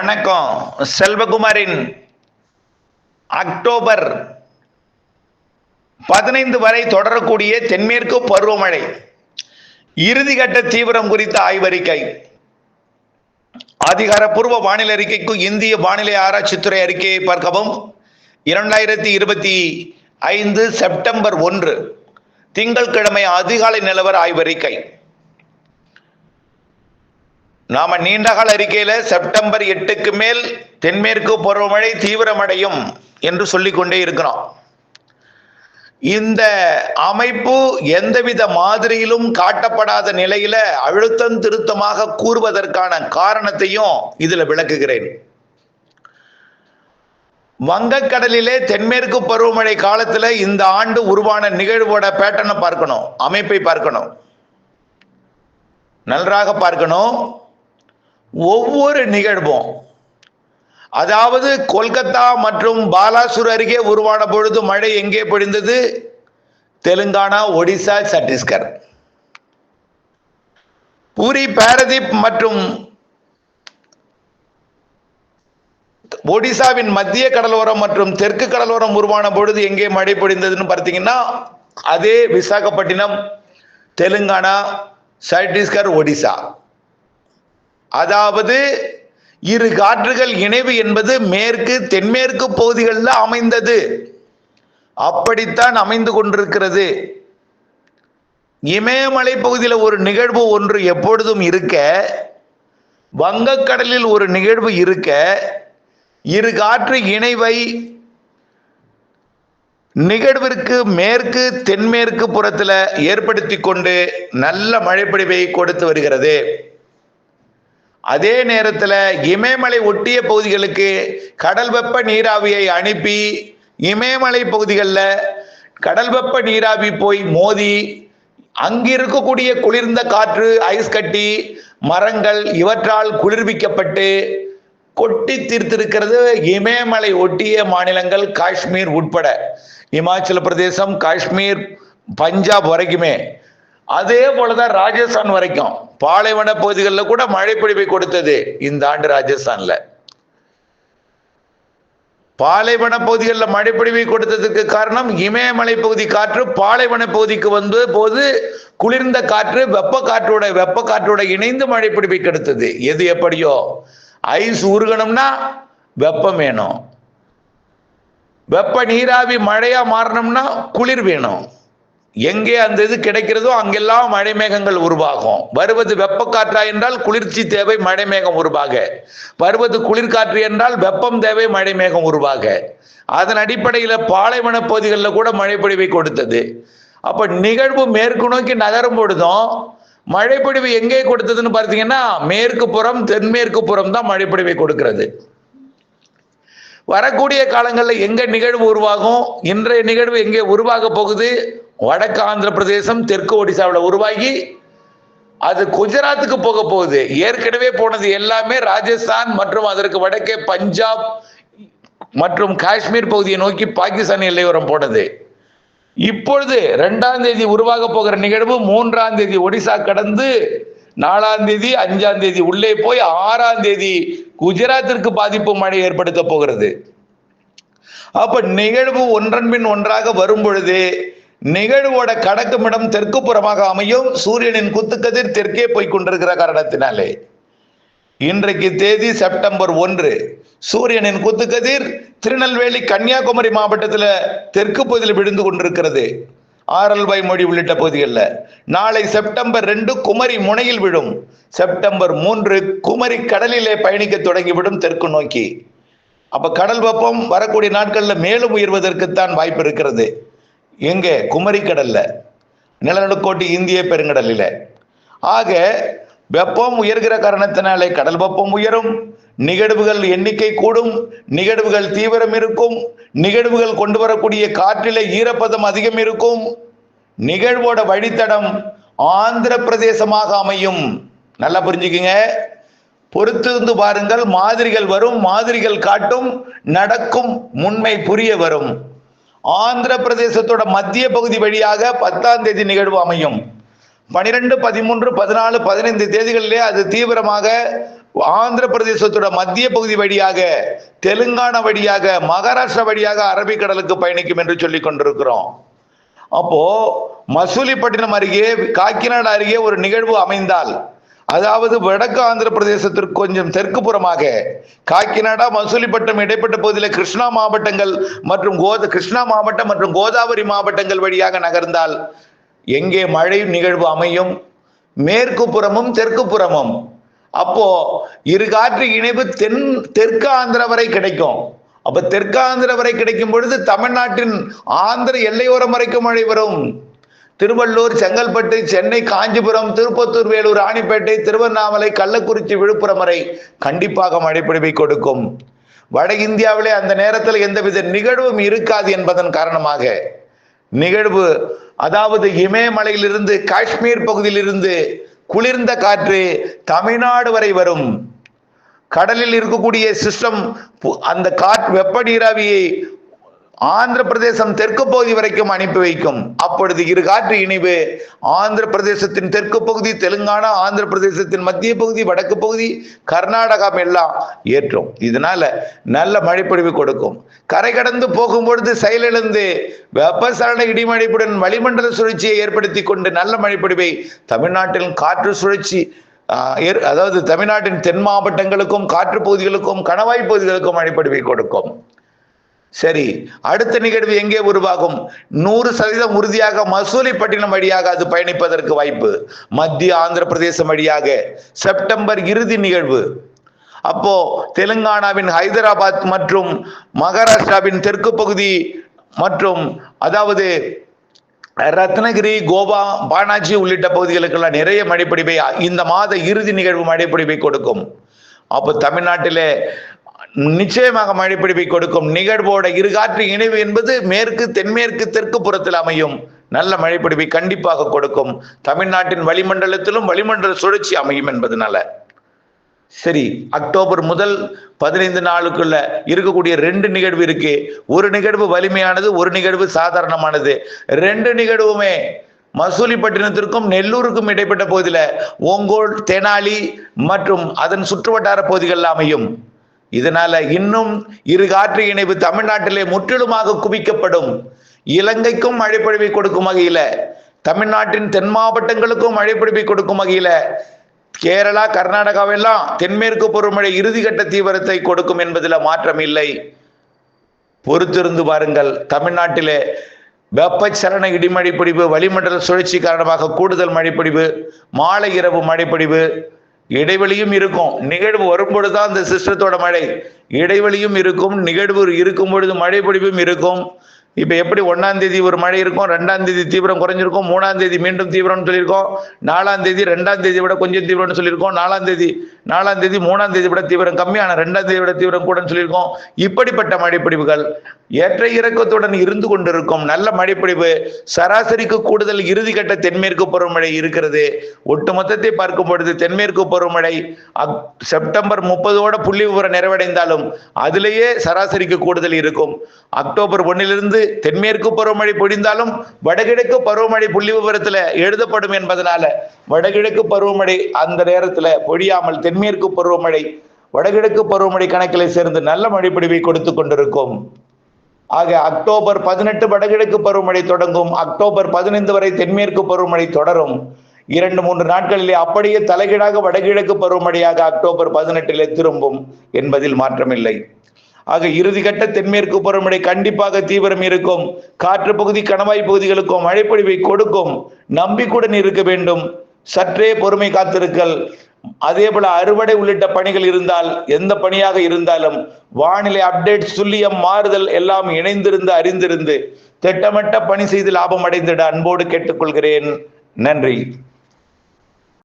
வணக்கம். செல்வகுமாரின் அக்டோபர் பதினைந்து வரை தொடரக்கூடிய தென்மேற்கு பருவமழை. இறுதிக்கட்ட தீவிரம் குறித்த ஆய்வறிக்கை. அதிகாரப்பூர்வ வானிலை அறிக்கைக்கு இந்திய வானிலை ஆராய்ச்சித்துறை அறிக்கையை பார்க்கவும். இரண்டாயிரத்தி இருபத்தி ஐந்து செப்டம்பர் ஒன்று திங்கட்கிழமை அதிகாலை நிலவர ஆய்வறிக்கை. நாம நீண்டகால அறிக்கையில செப்டம்பர் எட்டுக்கு மேல் தென்மேற்கு பருவமழை தீவிரமடையும் என்று சொல்லிக்கொண்டே இருக்கிறோம். இந்த அமைப்பு எந்தவித மாதிரியிலும் காட்டப்படாத நிலையில அழுத்தம் திருத்தமாக கூறுவதற்கான காரணத்தையும் இதுல விளக்குகிறேன். வங்கக்கடலிலே தென்மேற்கு பருவமழை காலத்துல இந்த ஆண்டு உருவான நிகழ்வோட பேட்டர்னை பார்க்கணும் அமைப்பை பார்க்கணும். நன்றாக பார்க்கணும். ஒவ்வொரு நிகழ்வும். அதாவது கொல்கத்தா மற்றும் பாலாசூர் அருகே உருவான பொழுது மழை எங்கே பொழிந்தது? தெலுங்கானா ஒடிசா சத்தீஸ்கர். பூரி பாரதீப் மற்றும் ஒடிசாவின் மத்திய கடலோரம் மற்றும் தெற்கு கடலோரம் உருவான பொழுது எங்கே மழை பொழிந்ததுன்னு பார்த்தீங்கன்னா அதே விசாகப்பட்டினம் தெலுங்கானா சத்தீஸ்கர் ஒடிசா. அதாவது இரு காற்றுகள் இணைவு என்பது மேற்கு தென்மேற்கு பகுதிகளில் அமைந்தது. அப்படித்தான் அமைந்து கொண்டிருக்கிறது. இமயமலை பகுதியில் ஒரு நிகழ்வு ஒன்று எப்பொழுதும் இருக்க வங்கக்கடலில் ஒரு நிகழ்வு இருக்க இரு காற்று இணைவை நிகழ்விற்கு மேற்கு தென்மேற்கு புறத்தில் ஏற்படுத்தி கொண்டு நல்ல மழைப்பொழிவை கொடுத்து வருகிறது. அதே நேரத்தில் இமயமலை ஒட்டிய பகுதிகளுக்கு கடல் வெப்ப நீராவியை அனுப்பி இமயமலை பகுதிகளில் கடல் வெப்ப நீராவி போய் மோதி அங்கு இருக்கக்கூடிய குளிர்ந்த காற்று ஐஸ் கட்டி மரங்கள் இவற்றால் குளிர்விக்கப்பட்டு கொட்டி தீர்த்திருக்கிறது இமயமலை ஒட்டிய மாநிலங்கள் காஷ்மீர் உட்பட. இமாச்சல பிரதேசம் காஷ்மீர் பஞ்சாப் வரைக்குமே அதே போலதான் ராஜஸ்தான் வரைக்கும். பாலைவன பகுதிகளில் கூட மழை கொடுத்தது இந்த ஆண்டு ராஜஸ்தான்ல. பாலைவன பகுதிகளில் மழைப்பிடிவை கொடுத்ததுக்கு காரணம் இமயமலை பகுதி காற்று பாலைவன பகுதிக்கு வந்து போது குளிர்ந்த காற்று வெப்ப காற்றோட வெப்ப காற்றோட இணைந்து மழை பொழிவை கெடுத்தது. எது எப்படியோ? ஐஸ் உருகணும்னா வெப்பம் வேணும். வெப்ப நீராவி மழையா மாறணும்னா குளிர் வேணும். எங்கே அந்த இது கிடைக்கிறதோ அங்கெல்லாம் மழை மேகங்கள் உருவாகும். வருவது வெப்பக்காற்றா என்றால் குளிர்ச்சி தேவை மழை மேகம் உருவாக. வருவது குளிர்காற்று என்றால் வெப்பம் தேவை மழை மேகம் உருவாக. அதன் அடிப்படையில் பாலைவன பகுதிகளில் கூட மழைப்பொழிவை கொடுத்தது. அப்ப நிகழ்வு மேற்கு நோக்கி நகரும் பொழுதும் மழைப்பொழிவு எங்கே கொடுத்ததுன்னு பார்த்தீங்கன்னா மேற்கு புறம் தென்மேற்கு புறம் தான் மழைப்பொழிவை கொடுக்கிறது. வரக்கூடிய காலங்களில் எங்க நிகழ்வு உருவாகும் இன்றைய நிகழ்வு எங்கே உருவாக போகுது வடக்கு ஆந்திர பிரதேசம் தெற்கு ஒடிசாவில் உருவாகி அது குஜராத்துக்கு போக போகுது. ஏற்கனவே போனது எல்லாமே ராஜஸ்தான் மற்றும் அதற்கு வடக்கே பஞ்சாப் மற்றும் காஷ்மீர் பகுதியை நோக்கி பாகிஸ்தான் எல்லையோரம் போனது. இப்பொழுது ரெண்டாம் தேதி உருவாக போகிற நிகழ்வு மூன்றாம் தேதி ஒடிசா கடந்து நாலாம் தேதி அஞ்சாம் தேதி உள்ளே போய் ஆறாம் தேதி குஜராத்திற்கு பாதிப்பு மழை ஏற்படுத்த போகிறது. அப்ப நிகழ்வு ஒன்றன் பின் ஒன்றாக வரும் பொழுது நிகழ்வோட கடக்கும் இடம் தெற்கு புறமாக அமையும். சூரியனின் குத்துக்கதிர் தெற்கே போய் கொண்டிருக்கிற காரணத்தினாலே. இன்றைக்கு தேதி செப்டம்பர் ஒன்று. சூரியனின் குத்துக்கதிர் திருநெல்வேலி கன்னியாகுமரி மாவட்டத்தில் தெற்கு பகுதியில் விழுந்து கொண்டிருக்கிறது. ஆரல்வாய் மொழி உள்ளிட்ட பகுதிகளில். நாளை செப்டம்பர் ரெண்டு குமரி முனையில் விழும். செப்டம்பர் மூன்று குமரி கடலிலே பயணிக்க தொடங்கிவிடும் தெற்கு நோக்கி. அப்ப கடல் வெப்பம் வரக்கூடிய நாட்களில் மேலும் உயர்வதற்குத்தான் வாய்ப்பு இருக்கிறது. எங்கே? குமரி கடல்ல நிலநடுக்கோட்டு இந்திய பெருங்கடலில். ஆக வெப்பம் உயர்கிற காரணத்தினாலே கடல் வெப்பம் உயரும் நிகழ்வுகள் எண்ணிக்கை கூடும் நிகழ்வுகள் தீவிரம் இருக்கும் நிகழ்வுகள் கொண்டு வரக்கூடிய காற்றிலே ஈரப்பதம் அதிகம் இருக்கும். நிகழ்வோட வழித்தடம் ஆந்திர பிரதேசமாக அமையும். நல்லா புரிஞ்சுக்குங்க. பொறுத்திருந்து பாருங்கள் மாதிரிகள் வரும் மாதிரிகள் காட்டும் நடக்கும் முன்மை புரிய வரும். ஆந்திர பிரதேசத்தோட மத்திய பகுதி வழியாக பத்தாம் தேதி நிகழ்வு அமையும். பனிரெண்டு பதிமூன்று பதினாலு பதினைந்து தேதிகளிலே அது தீவிரமாக ஆந்திர பிரதேசத்தோட மத்திய பகுதி வழியாக தெலுங்கானா வழியாக மகாராஷ்டிரா வழியாக அரபிக்கடலுக்கு பயணிக்கும் என்று சொல்லிக் கொண்டிருக்கிறோம். அப்போ மசூலிப்பட்டினம் அருகே காக்கிநாடு அருகே ஒரு நிகழ்வு அமைந்தால் அதாவது வடக்கு ஆந்திர பிரதேசத்திற்கு கொஞ்சம் தெற்கு புறமாக காக்கிநாடா மசூலிப்பட்டம் இடைப்பட்ட பகுதியில் கிருஷ்ணா மாவட்டங்கள் மற்றும் கோத கிருஷ்ணா மாவட்டம் மற்றும் கோதாவரி மாவட்டங்கள் வழியாக நகர்ந்தால் எங்கே மழை நிகழ்வு அமையும்? மேற்கு புறமும் தெற்கு புறமும். அப்போ இரு காற்று இணைவு தென் தெற்கு ஆந்திர வரை கிடைக்கும். அப்ப தெற்கு ஆந்திர வரை கிடைக்கும் பொழுது தமிழ்நாட்டின் ஆந்திர எல்லையோரம் வரைக்கும் மழை வரும். திருவள்ளூர் செங்கல்பட்டு சென்னை காஞ்சிபுரம் திருப்பத்தூர் வேலூர் ராணிப்பேட்டை திருவண்ணாமலை கள்ளக்குறிச்சி விழுப்புரம் வரை கண்டிப்பாக மழைப்பொழிவை கொடுக்கும். வட இந்தியாவிலே அந்த நேரத்தில் எந்தவித நிகழ்வும் இருக்காது என்பதன் காரணமாக. நிகழ்வு அதாவது இமயமலையிலிருந்து காஷ்மீர் பகுதியிலிருந்து குளிர்ந்த காற்று தமிழ்நாடு வரை வரும். கடலில் இருக்கக்கூடிய சிஸ்டம் அந்த காற்று வெப்ப நீராவியை ஆந்திர பிரதேசம் தெற்கு பகுதி வரைக்கும் அனுப்பி வைக்கும். அப்பொழுது இரு காற்று இணைவு. ஆந்திர பிரதேசத்தின் தெற்கு பகுதி தெலுங்கானா ஆந்திர பிரதேசத்தின் மத்திய பகுதி வடக்கு பகுதி கர்நாடகம் எல்லாம் ஏற்றும். இதனால நல்ல மழைப்பொழிவு கொடுக்கும். கரை கடந்து போகும்பொழுது செயலிழந்து வெப்பசலன இடிமழைப்புடன் வளிமண்டல சுழற்சியை ஏற்படுத்தி கொண்டு நல்ல மழைப்பொழிவை தமிழ்நாட்டில் காற்று சுழற்சி அதாவது தமிழ்நாட்டின் தென் மாவட்டங்களுக்கும் காற்று பகுதிகளுக்கும் கணவாய் பகுதிகளுக்கும் மழைப்பொழிவை கொடுக்கும். சரி அடுத்த நிகழ்வு எங்கே உருவாகும்? நூறு சதவீதம் உறுதியாக மசூலிப்பட்டினம் வழியாக அது பயணிப்பதற்கு வாய்ப்பு. மத்திய ஆந்திர பிரதேசம் வழியாக. செப்டம்பர் இறுதி நிகழ்வு. அப்போ தெலுங்கானாவின் ஹைதராபாத் மற்றும் மகாராஷ்டிராவின் தெற்கு பகுதி மற்றும் அதாவது ரத்னகிரி கோவா பானாஜி உள்ளிட்ட பகுதிகளுக்கெல்லாம் நிறைய மழைப்பிடிப்பை இந்த மாத இறுதி நிகழ்வு மழைப்பிடிப்பை கொடுக்கும். அப்போ தமிழ்நாட்டிலே நிச்சயமாக மழைப்பிடிப்பை கொடுக்கும் நிகழ்வோட இருகாற்று இணைவு என்பது மேற்கு தென்மேற்கு தெற்கு புறத்தில் அமையும். நல்ல மழைப்பிடிப்பை கண்டிப்பாக கொடுக்கும். தமிழ்நாட்டின் வளிமண்டலத்திலும் வளிமண்டல சுழற்சி அமையும் என்பதனால. சரி அக்டோபர் முதல் பதினைந்து நாளுக்குள்ள இருக்கக்கூடிய ரெண்டு நிகழ்வு இருக்கு. ஒரு நிகழ்வு வலிமையானது ஒரு நிகழ்வு சாதாரணமானது. ரெண்டு நிகழ்வுமே மசூலிப்பட்டினத்திற்கும் நெல்லூருக்கும் இடைப்பட்ட பகுதியில் ஓங்கோல் தெனாலி மற்றும் அதன் சுற்றுவட்டார பகுதிகளில் அமையும். இதனால இன்னும் இரு காற்று இணைவு தமிழ்நாட்டிலே முற்றிலுமாக குவிக்கப்படும். இலங்கைக்கும் மழைப்பொழிவை கொடுக்கும் வகையில தமிழ்நாட்டின் தென் மாவட்டங்களுக்கும் மழைப்பொழிவை கொடுக்கும் வகையில கேரளா கர்நாடகாவெல்லாம் தென்மேற்கு பருவமழை இறுதிக்கட்ட தீவிரத்தை கொடுக்கும் என்பதில் மாற்றம் இல்லை. பொறுத்திருந்து பாருங்கள் தமிழ்நாட்டிலே வெப்பச்சலன இடிமழைப்பிடிவு வளிமண்டல சுழற்சி காரணமாக கூடுதல் மழைப்பொழிவு மாலை இரவு மழைப்பொழிவு இடைவெளியும் இருக்கும். நிகழ்வு வரும்பொழுது தான் அந்த சிஸ்டத்தோட மழை. இடைவெளியும் இருக்கும் நிகழ்வு இருக்கும் பொழுது மழை பொழிவும் இருக்கும். இப்ப எப்படி ஒன்னாம் தேதி ஒரு மழை இருக்கும் ரெண்டாம் தேதி தீவிரம் குறைஞ்சிருக்கும் மூணாம் தேதி மீண்டும் தீவிரம்னு சொல்லியிருக்கோம் நாலாம் தேதி ரெண்டாம் தேதி விட கொஞ்சம் தீவிரம்னு சொல்லியிருக்கோம் நாலாம் தேதி நாலாம் தேதி மூணாம் தேதி விட தீவிரம் கம்மியான ரெண்டாம் தேதி விட தீவிரம் கூடன்னு சொல்லியிருக்கோம். இப்படிப்பட்ட மழைப்பிடிவுகள் ஏற்ற இறக்கத்துடன் இருந்து கொண்டிருக்கும் நல்ல மழைப்பிடிவு சராசரிக்கு கூடுதல் இறுதிக்கட்ட தென்மேற்கு பருவமழை இருக்கிறது. ஒட்டுமொத்தத்தை பார்க்கும் பொழுது தென்மேற்கு பருவமழை அக்- செப்டம்பர் முப்பதோட புள்ளி விவரம் நிறைவடைந்தாலும் அதிலேயே சராசரிக்கு கூடுதல் இருக்கும். அக்டோபர் ஒன்னிலிருந்து தென்மேற்கு பருவமழை பொழிந்தாலும் வடகிழக்கு பருவமழை புள்ளி விவரத்துல எழுதப்படும் என்பதனால வடகிழக்கு பருவமழை அந்த நேரத்துல பொழியாமல் தென்மேற்கு பருவமழை வடகிழக்கு பருவமழை கணக்கில் சேர்ந்து நல்ல மழைப்பிடிவை கொடுத்து கொண்டிருக்கும். ஆக அக்டோபர் பதினெட்டு வடகிழக்கு பருவமழை தொடங்கும் அக்டோபர் பதினைந்து வரை தென்மேற்கு பருவமழை தொடரும். இரண்டு மூன்று நாட்களிலே அப்படியே தலைகீழாக வடகிழக்கு பருவமழையாக அக்டோபர் பதினெட்டிலே திரும்பும் என்பதில் மாற்றமில்லை. ஆக இறுதிக்கட்ட தென்மேற்கு பருவமழை கண்டிப்பாக தீவிரம் இருக்கும். காற்று பகுதி கணவாய் பகுதிகளுக்கும் மழைப்பொழிவை கொடுக்கும். நம்பிக்கையுடன் இருக்க வேண்டும். சற்றே பொறுமை காத்திருக்கல் அதே போல அறுவடை உள்ளிட்ட பணிகள் இருந்தால் எந்த பணியாக இருந்தாலும் வானிலை அப்டேட் துல்லியம் மாறுதல் எல்லாம் இணைந்திருந்து அறிந்திருந்து திட்டமிட்ட பணி செய்து லாபம் அடைந்திட அன்போடு கேட்டுக்கொள்கிறேன். நன்றி.